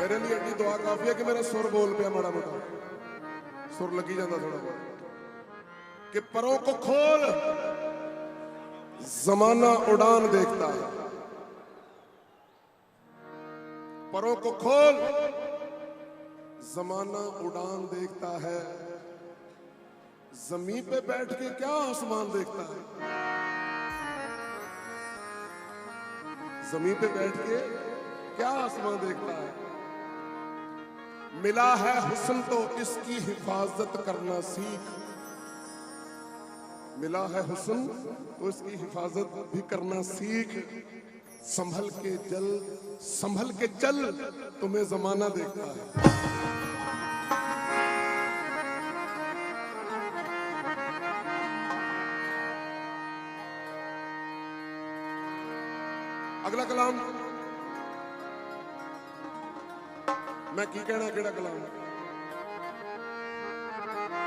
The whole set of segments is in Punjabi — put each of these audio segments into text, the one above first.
میرے لیے ایڈی دعا کافی ہے کہ میرا سر بول پیا ماڑا موٹا۔ سر لگی جانا تھوڑا کہ پروں کو کھول، زمانہ اڑان دیکھتا ہے۔ پروں کو کھول، زمانہ اڑان دیکھتا ہے۔ زمین پہ بیٹھ کے کیا آسمان دیکھتا ہے؟ زمین پہ بیٹھ کے کیا آسمان دیکھتا ہے؟ ملا ہے حسن تو اس کی حفاظت کرنا سیکھ۔ ملا ہے حسن تو اس کی حفاظت بھی کرنا سیکھ۔ سنبھل کے جل، سنبھل کے چل تمہیں زمانہ دیکھتا ہے۔ اگلا کلام ਮੈਂ ਕੀ ਕਹਿਣਾ ਕਿਹੜਾ ਕਲਾਮ?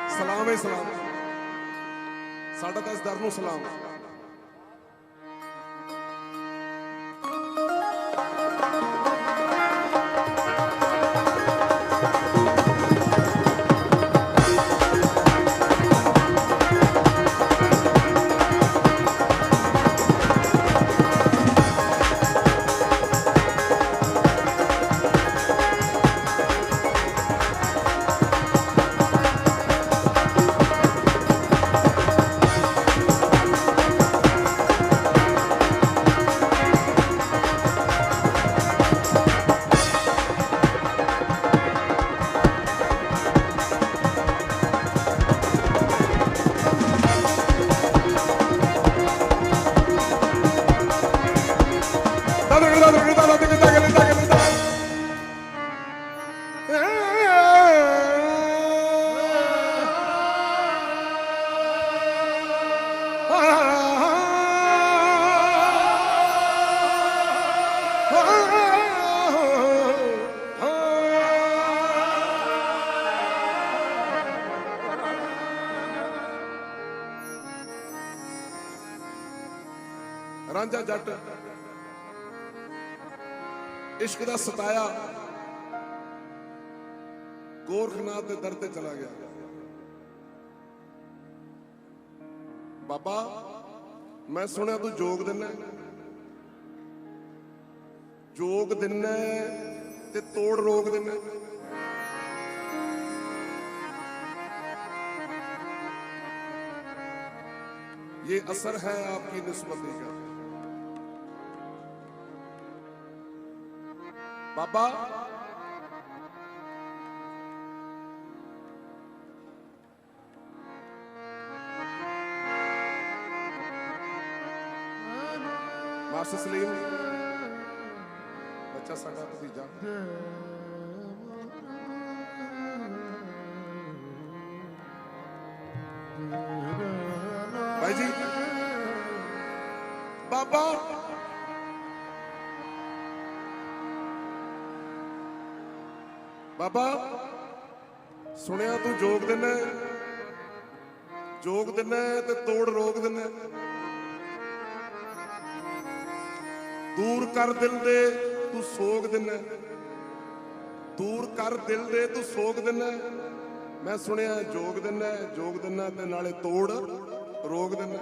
ਸਲਾਮ ਹੈ ਸਲਾਮ। ਸਾਡਾ ਤਾਂ ਇਸ ਦਰ ਨੂੰ ਸਲਾਮ। ਰਾਂਝਾ ਜੱਟ ਇਸ਼ਕ ਦਾ ਸਤਾਇਆ ਗੋਰਖਨਾਥ ਦੇ ਦਰ ਤੇ ਚਲਾ ਗਿਆ ਬਾਬਾ ਮੈਂ ਸੁਣਿਆ ਤੂੰ ਜੋਗ ਦਿੰਨਾ ਹੈ। ਜੋਗ ਦਿੰਨਾ ਹੈ ਤੇ ਤੋੜ ਰੋਗ ਦਿੰਨਾ ਹੈ। ये असर है आपकी निस्बती का ਬਾਬਾ ਮਾਸਟਰ ਸਲੀਮ ਬੱਚਾ ਸਾਡਾ ਭਤੀਜਾ। ਬਾਬਾ ਸੁਣਿਆ ਤੂੰ ਜੋਗ ਦਿੰਨਾ ਹੈ। ਜੋਗ ਦਿੰਨਾ ਤੇ ਤੋੜ ਰੋਗ ਦਿੰਨਾ। ਦੂਰ ਕਰ ਦਿਲ ਦੇ ਤੂੰ ਸੋਗ ਦਿੰਨਾ ਦੂਰ ਕਰ ਦਿਲ ਦੇ ਤੂੰ ਸੋਗ ਦਿੰਨਾ। ਮੈਂ ਸੁਣਿਆ ਜੋਗ ਦਿੰਨਾ ਹੈ, ਜੋਗ ਦਿੰਨਾ ਤੇ ਨਾਲੇ ਤੋੜ ਰੋਗ ਦਿੰਨਾ।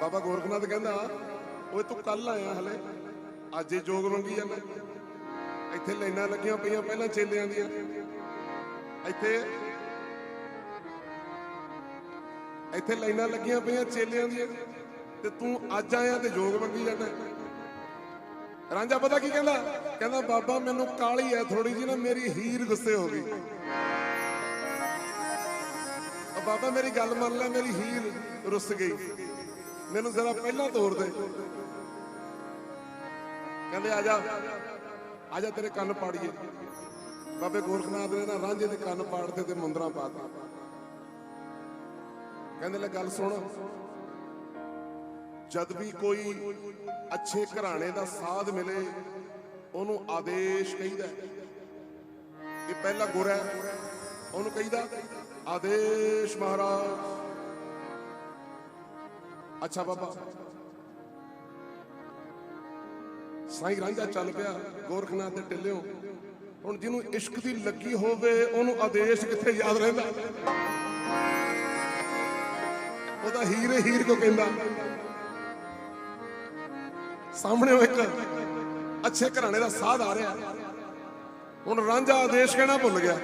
ਬਾਬਾ ਗੋਰਖਨਾਥ ਕਹਿੰਦਾ ਓਏ ਤੂੰ ਕੱਲ ਆਇਆ ਹਲੇ। ਅੱਜ ਹੀ ਜੋਗ ਮੰਗੀ ਜਾਂਦਾ ਇੱਥੇ ਲਾਈਨਾਂ ਲੱਗੀਆਂ ਪਈਆਂ ਪਹਿਲਾਂ ਚੇਲਿਆਂ ਦੀਆਂ। ਇੱਥੇ ਇੱਥੇ ਲਾਈਨਾਂ ਲੱਗੀਆਂ ਪਈਆਂ ਚੇਲਿਆਂ ਦੀਆਂ। ਤੇ ਤੂੰ ਅੱਜ ਆਇਆ ਤੇ ਜੋਗ ਮੰਗੀ ਜਾਂਦਾ ਰਾਂਝਾ ਪਤਾ ਕੀ ਕਹਿੰਦਾ? ਕਹਿੰਦਾ, ਬਾਬਾ, ਮੈਨੂੰ ਕਾਲੀ ਐ ਥੋੜੀ ਜੀ ਨਾ ਮੇਰੀ ਹੀਰ ਗੁੱਸੇ ਹੋ ਗਈ। ਬਾਬਾ, ਮੇਰੀ ਗੱਲ ਮੰਨ ਲੈ, ਮੇਰੀ ਹੀਰ ਰੁੱਸ ਗਈ। ਮੈਨੂੰ ਜ਼ਰਾ ਪਹਿਲਾਂ ਤੋੜ ਦੇ। ਕਹਿੰਦੇ, ਆ ਜਾ ਆ ਜਾ ਤੇਰੇ ਕੰਨ ਪਾੜੀਏ। ਬਾਬੇ ਗੋਰਖਨਾਥ ਨੇ ਨਾ ਰਾਂਝੇ ਦੇ ਕੰਨ ਪਾੜਦੇ ਤੇ ਮੁੰਦਰਾ ਪਾਤਾ ਕਹਿੰਦੇ ਲੈ ਗੱਲ ਸੁਣ। ਜਦ ਵੀ ਕੋਈ ਅੱਛੇ ਘਰਾਣੇ ਦਾ ਸਾਧ ਮਿਲੇ, ਉਹਨੂੰ ਆਦੇਸ਼ ਕਹਿੰਦਾ ਇਹ ਪਹਿਲਾ ਗੁਰ ਹੈ, ਉਹਨੂੰ ਕਹਿੰਦਾ, ਆਦੇਸ਼ ਮਹਾਰਾਜ। ਅੱਛਾ ਬਾਬਾ ਸਾਈਂ ਰਾਂਝਾ ਚੱਲ ਪਿਆ, ਗੋਰਖਨਾਥ ਦੇ ਟਿੱਲਿਓ ਹੁਣ ਜਿਹਨੂੰ ਇਸ਼ਕ ਦੀ ਲੱਗੀ ਹੋਵੇ, ਉਹਨੂੰ ਆਦੇਸ਼ ਕਿੱਥੇ ਯਾਦ ਰਹਿੰਦਾ? ਉਹਦਾ ਹੀਰ ਹੀਰ ਕੋ ਕਹਿੰਦਾ? ਸਾਹਮਣੇ ਉਹ ਇੱਕ ਅੱਛੇ ਘਰਾਣੇ ਦਾ ਸਾਧ ਆ ਰਿਹਾ। ਹੁਣ ਰਾਂਝਾ ਆਦੇਸ਼ ਕਹਿਣਾ ਭੁੱਲ ਗਿਆ।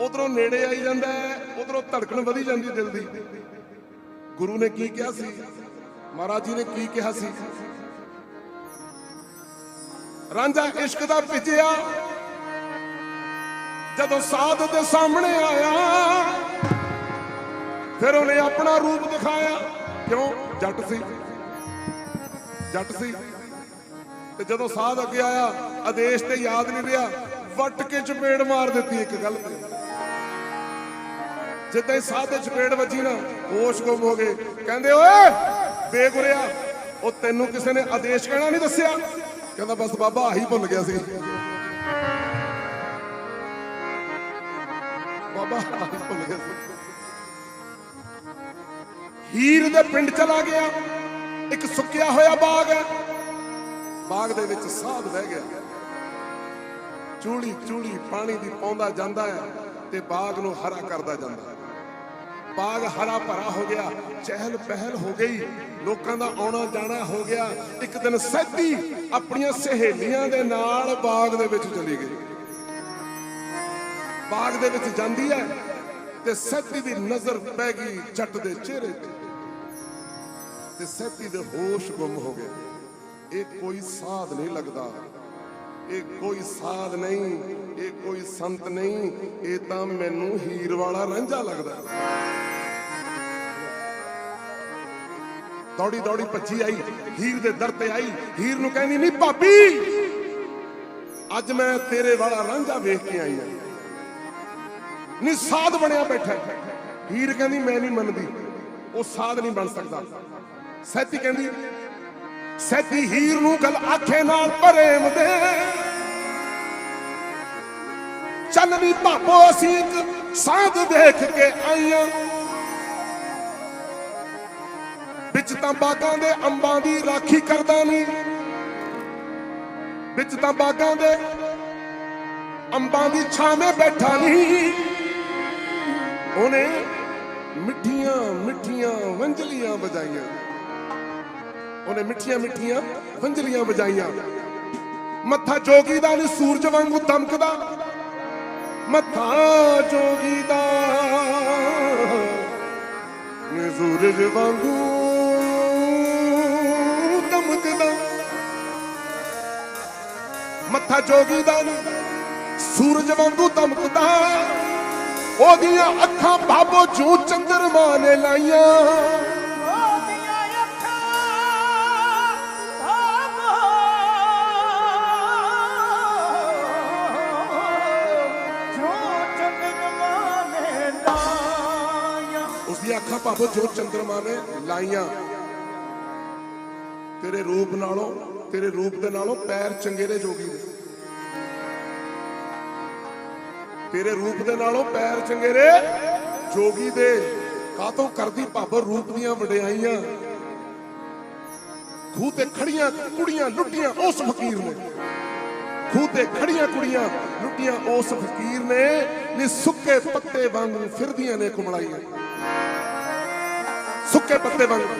ਉਧਰੋਂ ਨੇੜੇ ਆਈ ਜਾਂਦਾ ਉਧਰੋਂ ਧੜਕਣ ਵਧੀ ਜਾਂਦੀ ਦਿਲ ਦੀ। ਗੁਰੂ ਨੇ ਕੀ ਕਿਹਾ ਸੀ? ਮਹਾਰਾਜ ਜੀ ਨੇ ਕੀ ਕਿਹਾ ਸੀ? ਰਾਂਝਾ ਇਸ਼ਕ ਦਾ ਭਿਜਿਆ ਜਦੋਂ ਸਾਧ ਦੇ ਸਾਹਮਣੇ ਆਇਆ, ਫਿਰ ਉਹਨੇ ਆਪਣਾ ਰੂਪ ਦਿਖਾਇਆ। ਕਿਉਂ? ਜੱਟ ਸੀ। ਜੱਟ ਸੀ। ਤੇ ਜਦੋਂ ਸਾਧ ਅੱਗੇ ਆਇਆ, ਆਦੇਸ਼ ਤੇ ਯਾਦ ਨਹੀਂ ਰਿਹਾ, ਵੱਟ ਕੇ ਚਪੇੜ ਮਾਰ ਦਿੱਤੀ ਇੱਕ ਗੱਲ ਤੇ। ਜਿੱਦਾਂ ਸਾਧ ਦੇ ਚਪੇੜ ਵੱਜੀ ਨਾ, ਹੋਸ਼ ਗੁੰਮ ਹੋ ਗਏ। ਕਹਿੰਦੇ, ਓਏ ਬੇਗੁਰਿਆ, ਉਹ ਤੈਨੂੰ ਕਿਸੇ ਨੇ ਆਦੇਸ਼ ਕਹਿਣਾ ਨਹੀਂ ਦੱਸਿਆ। ਕਹਿੰਦਾ, ਬਸ ਬਾਬਾ, ਆਹੀ ਭੁੱਲ ਗਿਆ ਸੀ। ਬਾਬਾ, ਆਹੀ ਭੁੱਲ ਗਿਆ ਸੀ। ਹੀਰ ਦੇ ਪਿੰਡ ਚਲਾ ਗਿਆ। ਇੱਕ ਸੁੱਕਿਆ ਹੋਇਆ ਬਾਗ ਹੈ। ਬਾਗ ਦੇ ਵਿੱਚ ਸਾਧ ਬਹਿ ਗਿਆ। ਚੂੜੀ ਚੂੜੀ ਪਾਣੀ ਦੀ ਪਾਉਂਦਾ ਜਾਂਦਾ ਹੈ ਤੇ ਬਾਗ ਨੂੰ ਹਰਾ ਕਰਦਾ ਜਾਂਦਾ ਹੈ। ਬਾਗ ਹਰਾ ਭਰਾ ਹੋ ਗਿਆ, ਚਹਿਲ ਪਹਿਲ ਹੋ ਗਈ, ਲੋਕਾਂ ਦਾ ਆਉਣਾ ਜਾਣਾ ਹੋ ਗਿਆ। ਇੱਕ ਦਿਨ ਸੈਦੀ ਆਪਣੀਆਂ ਸਹੇਲੀਆਂ ਦੇ ਨਾਲ ਬਾਗ ਦੇ ਵਿੱਚ ਚਲੀ ਗਈ। ਬਾਗ ਦੇ ਵਿੱਚ ਜਾਂਦੀ ਹੈ ਤੇ ਸੈਦੀ ਦੀ ਨਜ਼ਰ ਪੈ ਗਈ ਜੱਟ ਦੇ ਚਿਹਰੇ ਤੇ। ਤੇ ਸੈਦੀ ਦੇ ਹੋਸ਼ ਗੁੰਮ ਹੋ ਗਏ। ਇਹ ਕੋਈ ਸਾਧ ਨਹੀਂ ਲੱਗਦਾ। ਇਹ ਕੋਈ ਸਾਧ ਨਹੀਂ, ਇਹ ਕੋਈ ਸੰਤ ਨਹੀਂ, ਇਹ ਤਾਂ ਮੈਨੂੰ ਹੀਰ ਵਾਲਾ ਰਾਂਝਾ ਲੱਗਦਾ। ਦੌੜੀ ਦੌੜੀ ਭੱਜੀ ਆਈ, ਹੀਰ ਦੇ ਦਰ ਤੇ ਆਈ, ਹੀਰ ਨੂੰ ਕਹਿੰਦੀ ਨਹੀਂ ਭਾਬੀ, ਅੱਜ ਮੈਂ ਤੇਰੇ ਵਾਲਾ ਰਾਂਝਾ ਵੇਖ ਕੇ ਆਈ ਹਾਂ। ਨਹੀਂ ਸਾਧ ਬਣਿਆ ਬੈਠਾ ਹੀਰ ਕਹਿੰਦੀ, ਮੈਂ ਨਹੀਂ ਮੰਨਦੀ, ਉਹ ਸਾਧ ਨਹੀਂ ਬਣ ਸਕਦਾ। ਸੈਤੀ ਕਹਿੰਦੀ ਸੈਤੀ ਹੀਰ ਨੂੰ ਗੱਲ ਆਖੇ ਨਾਲ ਪ੍ਰੇਮ ਦੇ। ਚੱਲ ਵੀ ਭਾਪੋ ਅਸੀਂ ਇੱਕ ਸਾਧ ਦੇਖ ਕੇ ਆਈਆਂ ਵਿੱਚ ਤਾਂ ਬਾਗਾਂ ਦੇ ਅੰਬਾਂ ਦੀ ਰਾਖੀ ਕਰਦਾ ਨਹੀਂ। ਵਿੱਚ ਤਾਂ ਬਾਗਾਂ ਦੇ ਅੰਬਾਂ ਦੀ ਛਾਵੇਂ ਬੈਠਾ ਨਹੀਂ। ਉਹਨੇ ਮਿੱਠੀਆਂ ਮਿੱਠੀਆਂ ਵੰਜਲੀਆਂ ਵਜਾਈਆਂ। ਉਹਨੇ ਮਿੱਠੀਆਂ ਮਿੱਠੀਆਂ ਵੰਜਲੀਆਂ ਵਜਾਈਆਂ। ਮੱਥਾ ਜੋਗੀ ਦਾ ਨੀ ਸੂਰਜ ਵਾਂਗੂ ਦਮਕਦਾ ਮੱਥਾ ਜੋਗੀ ਦਾ ਨੀ ਸੂਰਜ ਵਾਂਗੂ ਦਮਕਦਾ ਮੱਥਾ ਜੋਗੀ ਦਾ ਨੀ ਸੂਰਜ ਵਾਂਗੂ ਦਮਕਦਾ ਉਹਦੀਆਂ ਅੱਖਾਂ ਬਾਬੋ ਜੂ ਚੰਦਰਮਾ ਨੇ ਲਾਈਆਂ। ਅੱਖਾਂ ਭਾਬੋ ਜੋ ਚੰਦਰਮਾ ਨੇ ਲਾਈਆਂ। ਤੇਰੇ ਰੂਪ ਨਾਲੋਂ, ਤੇਰੇ ਰੂਪ ਦੇ ਨਾਲੋਂ ਪੈਰ ਚੰਗੇ ਨੇ ਜੋਗੀ ਦੇ ਤੇਰੇ ਰੂਪ ਦੇ ਨਾਲੋਂ ਪੈਰ ਚੰਗੇਰੇ ਜੋਗੀ ਦੇ। ਕਾਤੋਂ ਕਰਦੀ ਭਾਬੋ ਰੂਪ ਦੀਆਂ ਵਡਿਆਈਆਂ? ਖੂਹ ਤੇ ਖੜੀਆਂ ਕੁੜੀਆਂ ਲੁੱਟੀਆਂ ਉਸ ਫਕੀਰ ਨੇ। ਖੂਹ ਤੇ ਖੜੀਆਂ ਕੁੜੀਆਂ ਲੁੱਟੀਆਂ ਉਸ ਫਕੀਰ ਨੇ। ਨੀ ਸੁੱਕੇ ਪੱਤੇ ਵਾਂਗੂ ਫਿਰਦੀਆਂ ਨੇ ਕੁਮਲਾਈਆਂ। ਸੁੱਕੇ ਪੱਤੇ ਵਾਂਗੂ।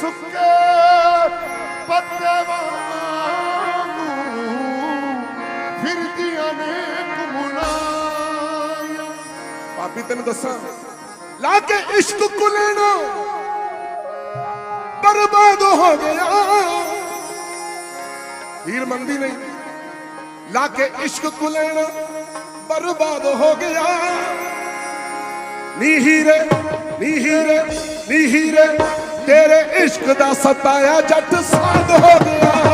ਸੁੱਕੇ ਪੱਤੇ ਵਾਂਗੂ ਫਿਰਦੀਆਂ ਨੇ ਕੁਮਲਾਈਆਂ ਭਾਬੀ, ਤੈਨੂੰ ਦੱਸਾਂ, ਲਾ ਕੇ ਇਸ਼ਕ ਕੁਲਣਾ ਬਰਬਾਦ ਹੋ ਗਿਆ। ਹੀਰ ਮੰਦੀ ਨਹੀਂ। ਲਾ ਕੇ ਇਸ਼ਕ ਕੁਲਣਾ ਬਰਬਾਦ ਹੋ ਗਿਆ। ਨੀ ਹੀਰੇ ਨੀ ਹੀਰੇ ਨੀ ਹੀਰੇ। ਤੇਰੇ ਇਸ਼ਕ ਦਾ ਸਤਾਇਆ ਜੱਟ ਸਾਧ ਹੋ ਗਿਆ।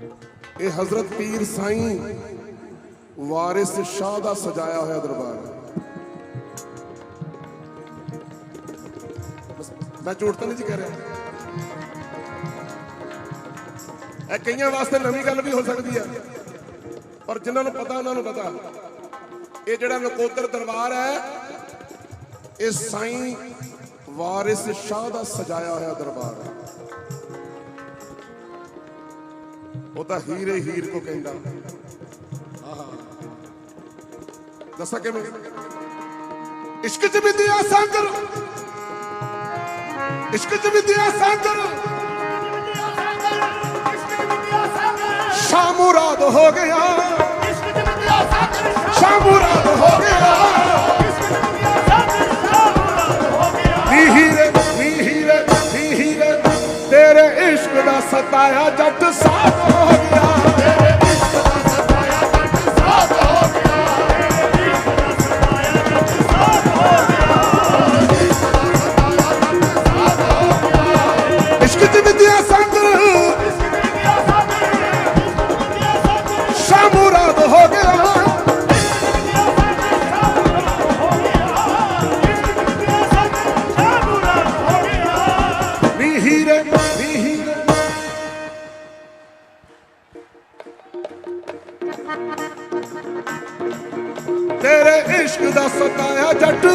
ਇਹ ਹਜ਼ਰਤ ਪੀਰ ਸਾਈਂ ਵਾਰਿਸ ਸ਼ਾਹ ਦਾ ਸਜਾਇਆ ਹੋਇਆ ਦਰਬਾਰ ਹੈ ਮੈਂ ਝੂਠ ਤਾਂ ਨਹੀਂ ਜੀ ਕਹਿ ਰਿਹਾ ਇਹ ਕਈਆਂ ਵਾਸਤੇ ਨਵੀਂ ਗੱਲ ਵੀ ਹੋ ਸਕਦੀ ਹੈ ਪਰ ਜਿਨ੍ਹਾਂ ਨੂੰ ਪਤਾ ਉਹਨਾਂ ਨੂੰ ਪਤਾ ਇਹ ਜਿਹੜਾ ਨਕੋਦਰ ਦਰਬਾਰ ਹੈ ਇਹ ਸਾਈਂ ਵਾਰਿਸ ਸ਼ਾਹ ਦਾ ਸਜਾਇਆ ਹੋਇਆ ਦਰਬਾਰ ਹੈ ਉਹ ਤਾਂ ਹੀਰੇ ਹੀਰ ਕੋ ਕਹਿੰਦਾ। ਆਹਾ। ਦੱਸਾਂ ਕਿਵੇਂ? ਇਸ਼ਕ ਚ ਵਿਦਿਆ ਸਾਗਰ ਇਸ਼ਕ ਚ ਵਿਦਿਆ ਸਾਗਰ ਸ਼ਾਹ ਮੁਰਾਦ ਹੋ ਗਿਆ। ਇਸ਼ਕ ਜੱਟ ਸਾਥ ਹੋ ਗਿਆ ਤੇਰੇ ਇਸ਼ਕ ਦਾ ਸਤਾਇਆ ਜੱਟ।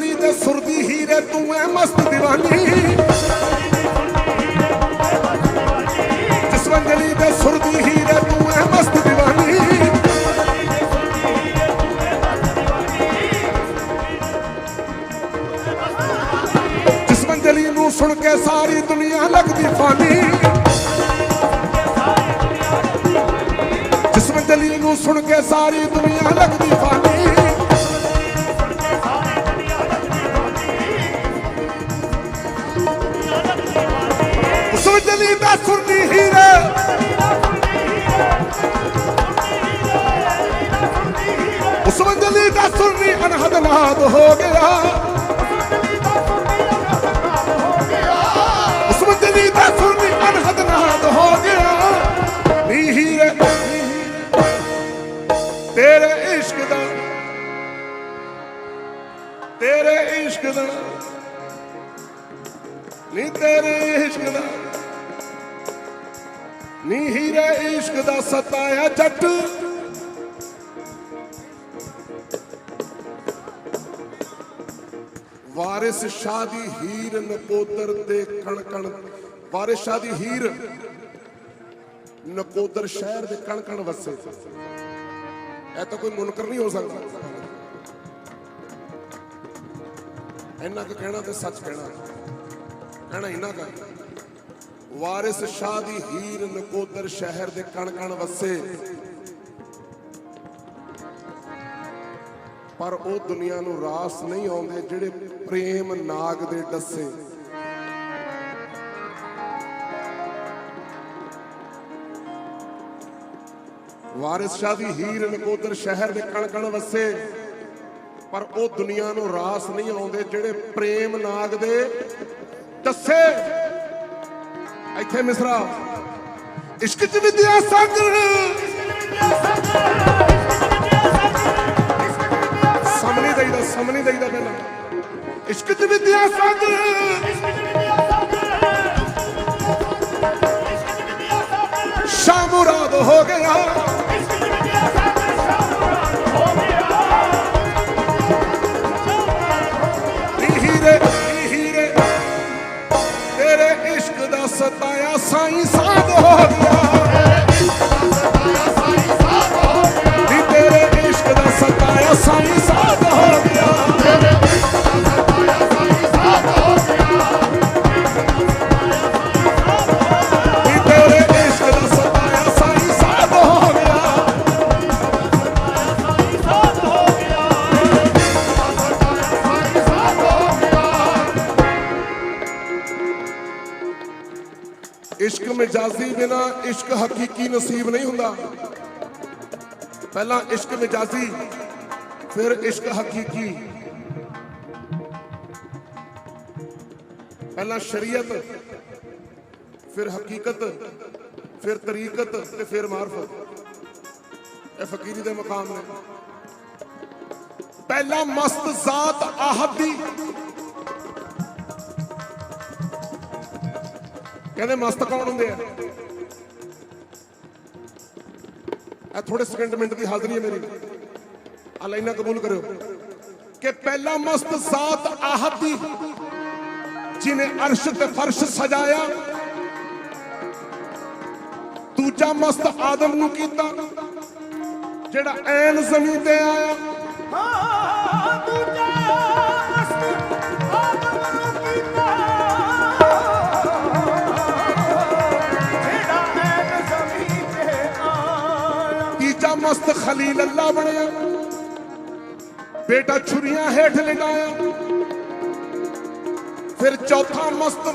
ਸੁਣੀ ਤੇ ਸੁਰਦੀ ਹੀਰੇ, ਤੂੰ ਐ ਮਸਤ دیਵਾਨੀ ਜਸਵੰਦਲੀ ਤੇ ਸੁਰਦੀ ਨੂੰ ਸੁਣ ਕੇ ਸਾਰੀ ਦੁਨੀਆ ਲੱਗਦੀ ਫਾਨੀ। ਜਸਵੰਦਲੀ ਨੂੰ ਸੁਣ ਕੇ ਸਾਰੀ ਦੁਨੀਆ ਲੱਗਦੀ ਫਾਨੀ। ਜਸਵੰਦਲੀ ਦਾ ਸੁਰਦੀ ਹੀਰੇ। ਜਸਵੰਦਲੀ ਦਾ ਸੁਰਦੀ ਅਨਹਦ ਨਾਦ ਹੋ ਗਿਆ। ਜਸਵੰਦਲੀ ਦਾ ਸੁਰਦੀ ਅਨਹਦ ਨਾਦ ਹੋ ਗਿਆ। ਨੀ ਹੀਰੇ। ਤੇਰੇ ਇਸ਼ਕ ਦਾ, ਤੇਰੇ ਇਸ਼ਕ ਦਾ, ਨੀ ਤੇਰੇ ਇਸ਼ਕ ਦਾ। ਨੀ ਹੀਰੇ ਇਸ਼ਕ ਦਾ ਸਤਾਇਆ ਜੱਟ। ਵਾਰਿਸ ਸ਼ਾਹ ਦੀ ਹੀਰ ਨਕੋਦਰ ਤੇ ਕਣ ਕਣ ਵਾਰਿਸ ਸ਼ਾਹ ਦੀ ਹੀਰ ਨਕੋਦਰ ਸ਼ਹਿਰ ਦੇ ਕਣ ਕਣ ਵਸੇ। ਇਹ ਤਾਂ ਕੋਈ ਮੁਨਕਰ ਨਹੀਂ ਹੋ ਸਕਦਾ। ਇੰਨਾ ਕੁ ਕਹਿਣਾ ਤੇ ਸੱਚ ਕਹਿਣਾ। ਕਹਿਣਾ ਇੰਨਾ ਕੁ ਵਾਰਿਸ ਸ਼ਾਹ ਦੀ ਹੀਰ ਨਕੋਦਰ ਸ਼ਹਿਰ ਦੇ ਕਣ ਕਣ ਵਸੇ। ਪਰ ਉਹ ਦੁਨੀਆ ਨੂੰ ਰਾਸ ਨਹੀਂ ਆਉਂਦੇ ਜਿਹੜੇ ਪ੍ਰੇਮ ਨਾਗ ਦੇ ਡੱਸੇ। ਵਾਰਿਸ ਸ਼ਾਹ ਦੀ ਹੀਰ ਨਕੋਦਰ ਸ਼ਹਿਰ ਦੇ ਕਣ ਕਣ ਵਸੇ। ਪਰ ਉਹ ਦੁਨੀਆ ਨੂੰ ਰਾਸ ਨਹੀਂ ਆਉਂਦੇ ਜਿਹੜੇ ਪ੍ਰੇਮ ਨਾਗ ਦੇ ਦੱਸੇ ਇੱਥੇ ਮਿਸਰਾ ਇਸ਼ਕ ਚ ਵਿਦਿਆ ਸਾਗਰ ਸਮਨੀ ਦੇਈਦਾ ਸਮਨੀ ਦੇਈਦਾ ਪਹਿਲਾਂ ਇਸ਼ਕ ਚ ਵਿਦਿਆ ਸਾਗਰ ਸ਼ਾਮ ਮੁਰਾਦ ਹੋ ਗਿਆ ਮਜਾਜ਼ੀ ਬਿਨਾ ਇਸ਼ਕ ਹਕੀਕੀ ਨਸੀਬ ਨਹੀਂ ਹੁੰਦਾ। ਪਹਿਲਾਂ ਇਸ਼ਕ ਮਿਜਾਜ਼ੀ, ਫਿਰ ਇਸ਼ਕ ਹਕੀਕੀ। ਪਹਿਲਾਂ ਸ਼ਰੀਅਤ, ਫਿਰ ਹਕੀਕਤ, ਫਿਰ ਤਰੀਕਤ ਤੇ ਫਿਰ ਮਾਰਫਤ। ਇਹ ਫਕੀਰੀ ਦੇ ਮਕਾਮ ਨੇ। ਪਹਿਲਾਂ ਮਸਤ ਜ਼ਾਤ ਆਹਦ ਦੀ ਕਹਿੰਦੇ ਮਸਤ ਕੌਣ ਹੁੰਦੇ ਆ? ਇਹ ਥੋੜੇ ਸਕਿੰਟ ਮਿੰਟ ਦੀ ਹਾਜ਼ਰੀ ਹੈ ਮੇਰੀ। ਆ ਲਾਈਨਾਂ ਕਬੂਲ ਕਰਿਓ ਕਿ ਪਹਿਲਾ ਮਸਤ ਸਾਤ ਆਹਦ ਦੀ ਜਿਨੇ ਅਰਸ਼ ਤੇ ਫਰਸ਼ ਸਜਾਇਆ। ਦੂਜਾ ਮਸਤ ਆਦਮ ਨੂੰ ਕੀਤਾ, ਜਿਹੜਾ ਐਨ ਜ਼ਮੀਨ ਤੇ ਆਇਆ। ਮਸਤ ਖਲੀਲ ਅੱਲਾ ਬਣਿਆ। ਬੇਟਾ ਛੁਰੀਆਂ ਹੇਠ ਲਗਾਇਆ ਫਿਰ ਚੌਥਾ ਮਸਤ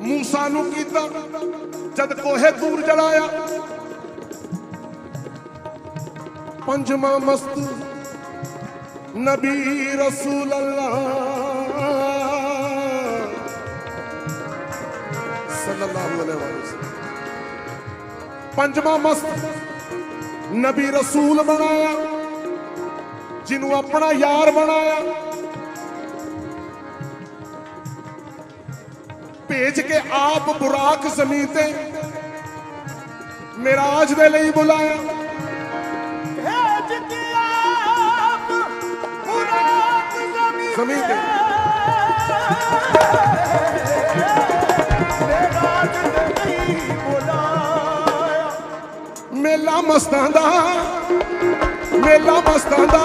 ਮੂਸਾ ਨੂੰ ਕੀਤਾ। ਜਦ ਕੋਹੇ ਦੂਰ ਜਲਾਇਆ। ਪੰਜਵਾਂ ਮਸਤ ਨਬੀ ਰਸੂਲ ਅੱਲਾ ਸੱਲੱਲਾਹੁ ਅਲੈਹਿ ਵਸੱਲਮ। ਪੰਜਵਾਂ ਮਸਤ ਨਬੀ ਰਸੂਲ ਬਣਾਇਆ ਜਿਹਨੂੰ ਆਪਣਾ ਯਾਰ ਬਣਾਇਆ ਭੇਜ ਕੇ ਆਪ ਬੁਰਾਕ ਜ਼ਮੀਨ ਤੇ ਮਿਰਾਜ ਦੇ ਲਈ ਬੁਲਾਇਆ ਭੇਜ ਕੇ ਆਪ ਜ਼ਮੀਨ ਜ਼ਮੀਨ ਤੇ। ਮੇਲਾ ਮਸਤਾਂ ਦਾ ਮੇਲਾ ਮਸਤਾਂ ਦਾ।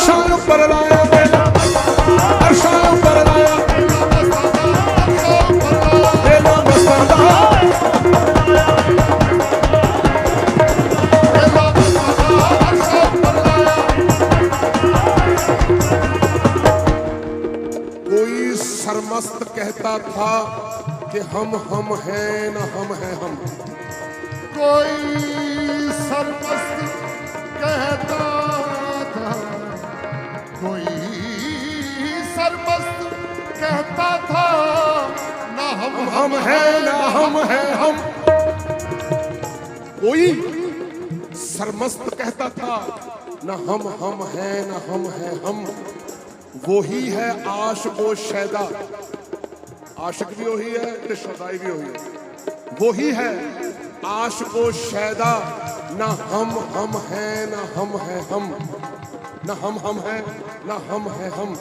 ਅਰਸ਼ਾਂ ਉੱਪਰ ਲਾਇਆ ਵੇਲਾ ਅਰਸ਼ਾਂ ਉੱਪਰ ਲਾਇਆ। ਵੇਲਾ ਬਸਰ ਦਾ। कोई सरमस्त कहता था कि हम हम हैं ना हम हैं हम कोई ہم ہیں نہ ہم ہیں ہم۔ کوئی سرمست کہتا تھا، نہ ہم ہم ہیں، نہ ہم ہیں ہم۔ وہی ہے عاشق و شیدا۔ عاشق بھی وہی ہے کہ شدائی بھی وہی ہے۔ وہی ہے عاشق و شیدا۔ نہ ہم ہم ہیں، نہ ہم ہیں ہم۔ نہ ہم ہم ہیں، نہ ہم ہیں ہم۔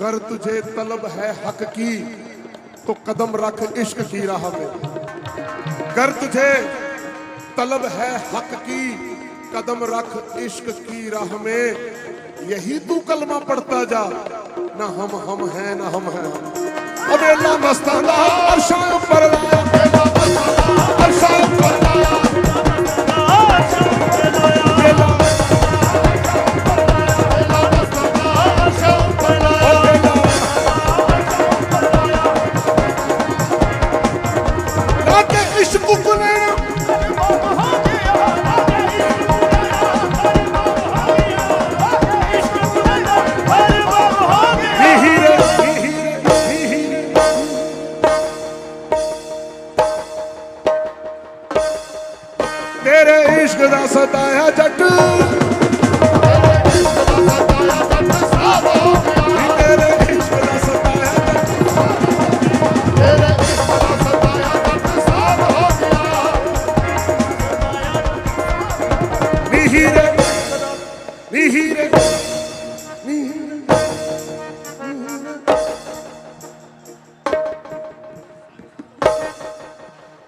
گر تجھے طلب ہے حق کی۔ तो कदम रख इश्क की राह में अगर तुझे तलब है हक की कदम रख इश्क की राह में यही तू कलमा पढ़ता जा ना हम हम हैं ना हम हैं हम अब अल्लाह मस्ताना अरशा पर लाया 是不过来。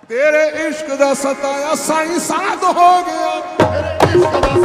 ਤੇਰੇ ਇਸ਼ਕ ਦਾ ਸਤਾਇਆ ਸਾਈਂ ਸਾਧ ਹੋ ਗਿਆ। ਨੀ